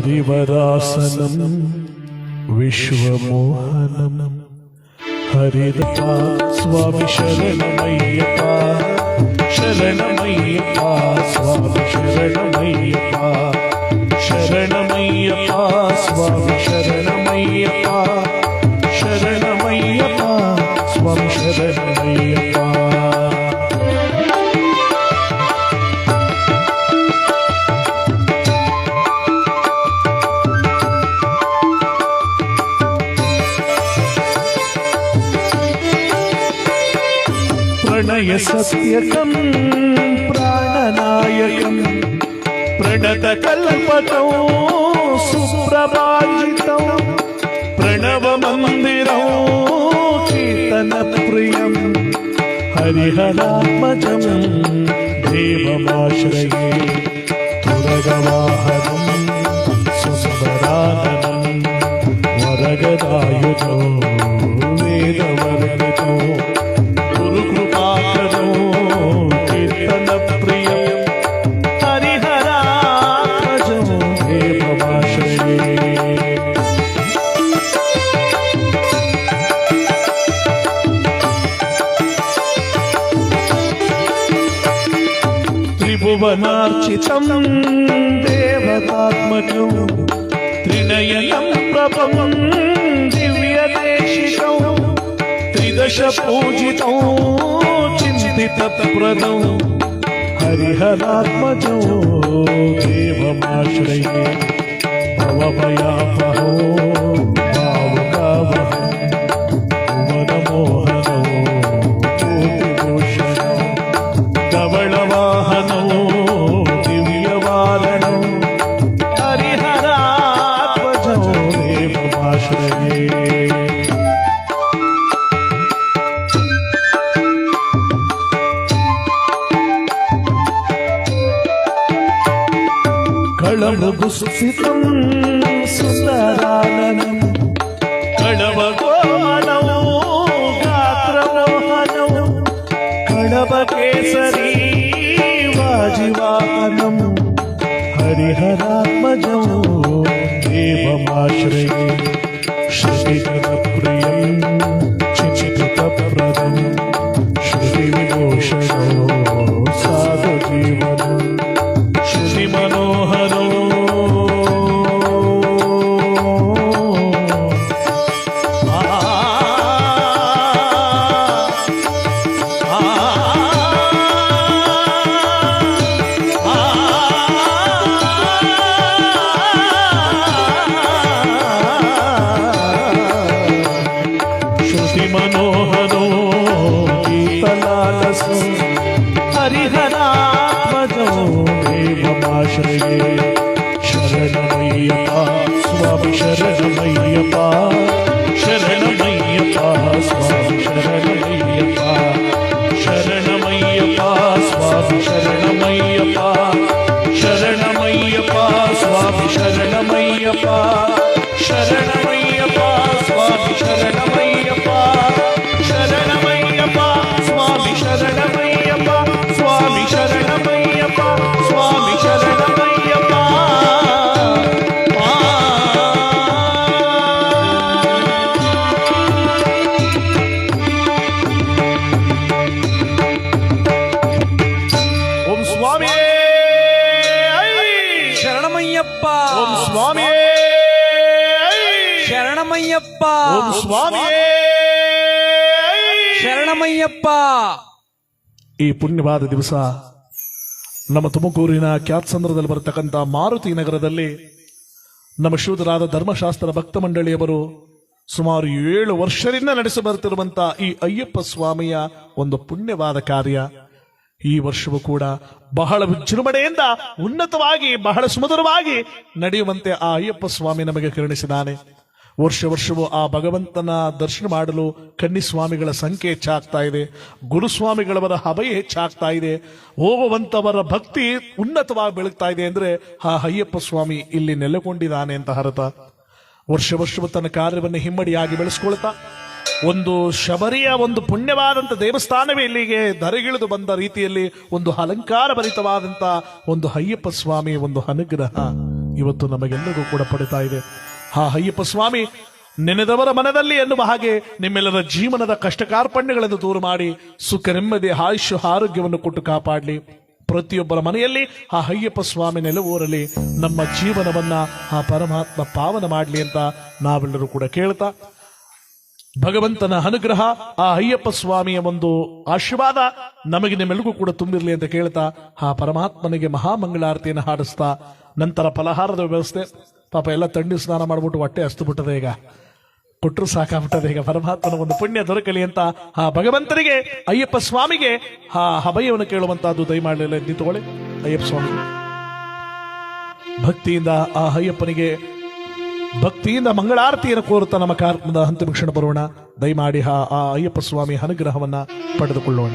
गिरिवरासनं विश्वमोहनं हरिदपा स्वामि शरणमय्यपा शरणमय्यपा स्वामि शरणमय्यपा शरणमय्यपा स्वामि शरणमय्यपा शरणमय्यपा स्वामि शरणमय्यपा నయ సత్యకం ప్రాణనాయకం ప్రణత కల్పతం సుప్రభాజితం ప్రణవ మందిరం కీర్తన ప్రియం హరిహరాత్మజం దేవమాశ్రయే తురగవాహనం. భువనాచితం దేవతాత్మకం త్రినయనం ప్రభమం దివ్యదేశికం త్రిదశ పూజితం చింతితప్రదం హరిహరాత్మజో దేవమాశ్రయే భవభయాపహో భావుకావహ భువనమోహనో జ్యోతిభూషణ ధవళవాహనో. களமகு சுசிதம் சுந்தரானனம் களமகோனோ காத்திரமோகனம் களமகேசரி வாஜிவாகனம் హరిహరాత్మజం దేవమాశ్రయే. శ్రుతిగత ప్రియం చిచిత ప్రదం. శ్రుతి విభూషణో సాధు జీవనం. మనో శరణమయ్యప్ప శరణమయ్యప్ప స్వామి శరణమయ్య ಶರಣಮಯ್ಯಪ್ಪ. ಸ್ವಾಮಿ. ಶರಣಮಯ್ಯಪ್ಪ. ಈ ಪುಣ್ಯವಾದ ದಿವಸ ನಮ್ಮ ತುಮಕೂರಿನ ಕ್ಯಾತ್ಸಂದ್ರದಲ್ಲಿ ಬರತಕ್ಕಂಥ ಮಾರುತಿ ನಗರದಲ್ಲಿ ನಮ್ಮ ಶೂದರಾದ ಧರ್ಮಶಾಸ್ತ್ರ ಭಕ್ತ ಮಂಡಳಿಯವರು ಸುಮಾರು ಏಳು ವರ್ಷದಿಂದ ನಡೆಸಿ ಬರುತ್ತಿರುವಂಥ ಈ ಅಯ್ಯಪ್ಪ ಸ್ವಾಮಿಯ ಒಂದು ಪುಣ್ಯವಾದ ಕಾರ್ಯ. ಈ ವರ್ಷವೂ ಕೂಡ ಬಹಳ ವಿಜೃಂಭಣೆಯಿಂದ ಉನ್ನತವಾಗಿ ಬಹಳ ಸುಮಧುರವಾಗಿ ನಡೆಯುವಂತೆ ಆ ಅಯ್ಯಪ್ಪ ಸ್ವಾಮಿ ನಮಗೆ ಕರುಣಿಸಿದ್ದಾನೆ. ವರ್ಷ ವರ್ಷವೂ ಆ ಭಗವಂತನ ದರ್ಶನ ಮಾಡಲು ಕನ್ನಿಸ್ವಾಮಿಗಳ ಸಂಖ್ಯೆ ಹೆಚ್ಚಾಗ್ತಾ ಇದೆ. ಗುರುಸ್ವಾಮಿಗಳವರ ಹಬೆ ಹೆಚ್ಚಾಗ್ತಾ ಇದೆ. ಹೋಗುವಂತವರ ಭಕ್ತಿ ಉನ್ನತವಾಗಿ ಬೆಳಗ್ತಾ ಇದೆ ಅಂದರೆ ಆ ಅಯ್ಯಪ್ಪ ಸ್ವಾಮಿ, ಇಲ್ಲಿ ನೆಲೆಗೊಂಡಿದ್ದಾನೆ ಅಂತ ಹರತ ವರ್ಷ ವರ್ಷವೂ ತನ್ನ ಕಾರ್ಯವನ್ನು ಹಿಮ್ಮಡಿಯಾಗಿ ಬೆಳೆಸ್ಕೊಳ್ತಾ, ಒಂದು ಶಬರಿಯ ಒಂದು ಪುಣ್ಯವಾದಂಥ ದೇವಸ್ಥಾನವೇ ಇಲ್ಲಿಗೆ ಧರೆಗಿಳಿದು ಬಂದ ರೀತಿಯಲ್ಲಿ ಒಂದು ಅಲಂಕಾರ ಭರಿತವಾದಂಥ ಒಂದು ಅಯ್ಯಪ್ಪ ಸ್ವಾಮಿ ಒಂದು ಅನುಗ್ರಹ ಇವತ್ತು ನಮಗೆಲ್ಲರಿಗೂ ಕೂಡ ಪಡಿತಾ ಇದೆ. ಹಾ, ಅಯ್ಯಪ್ಪ ಸ್ವಾಮಿ, ನೆನೆದವರ ಮನದಲ್ಲಿ ಎನ್ನುವ ಹಾಗೆ ನಿಮ್ಮೆಲ್ಲರ ಜೀವನದ ಕಷ್ಟ ಕಾರ್ಪಣ್ಯಗಳನ್ನು ದೂರ ಮಾಡಿ ಸುಖ, ನೆಮ್ಮದಿ, ಆಯುಷ್ಯ, ಆರೋಗ್ಯವನ್ನು ಕೊಟ್ಟು ಕಾಪಾಡಲಿ. ಪ್ರತಿಯೊಬ್ಬರ ಮನೆಯಲ್ಲಿ ಆ ಅಯ್ಯಪ್ಪ ಸ್ವಾಮಿ ನೆಲವೂರಲಿ. ನಮ್ಮ ಜೀವನವನ್ನ ಆ ಪರಮಾತ್ಮ ಪಾವನ ಮಾಡಲಿ ಅಂತ ನಾವೆಲ್ಲರೂ ಕೂಡ ಕೇಳ್ತಾ. ಭಗವಂತನ ಅನುಗ್ರಹ ಆ ಅಯ್ಯಪ್ಪ ಸ್ವಾಮಿಯ ಒಂದು ಆಶೀರ್ವಾದ ನಮಗೆ ನಿಮ್ಮೆಲ್ಲರಿಗೂ ಕೂಡ ತುಂಬಿರಲಿ ಅಂತ ಕೇಳ್ತಾ, ಆ ಪರಮಾತ್ಮನಿಗೆ ಮಹಾಮಂಗಳಾರತಿಯನ್ನು ಹಾಡಿಸ್ತಾ, ನಂತರ ಫಲಹಾರದ ವ್ಯವಸ್ಥೆ. ಪಾಪ ಎಲ್ಲ ತಣ್ಣಿ ಸ್ನಾನ ಮಾಡ್ಬಿಟ್ಟು ಹೊಟ್ಟೆ ಹಸ್ತು ಬಿಟ್ಟದೆ ಈಗ. ಕೊಟ್ಟರು ಸಾಕಾಗ್ಬಿಟ್ಟದೆ ಈಗ ಪರಮಾತ್ಮನ ಒಂದು ಪುಣ್ಯ ದೊರಕಲಿ ಅಂತ ಆ ಭಗವಂತನಿಗೆ ಅಯ್ಯಪ್ಪ ಸ್ವಾಮಿಗೆ ಆ ಅಭಯವನ್ನು ಕೇಳುವಂತಹದ್ದು ದಯಮಾಡಲಿಲ್ಲ. ನಿಂತುಕೊಳ್ಳಿ. ಅಯ್ಯಪ್ಪ ಸ್ವಾಮಿ. ಭಕ್ತಿಯಿಂದ ಆ ಅಯ್ಯಪ್ಪನಿಗೆ ಭಕ್ತಿಯಿಂದ ಮಂಗಳಾರತಿಯನ್ನು ಕೋರುತ್ತಾ ನಮ್ಮ ಕಾರ್ಯಕ್ರಮದ ಅಂತಿಮ ಕ್ಷಣ ಬರೋಣ. ದಯಮಾಡಿ ಆ ಆ ಅಯ್ಯಪ್ಪ ಸ್ವಾಮಿ ಅನುಗ್ರಹವನ್ನ ಪಡೆದುಕೊಳ್ಳೋಣ.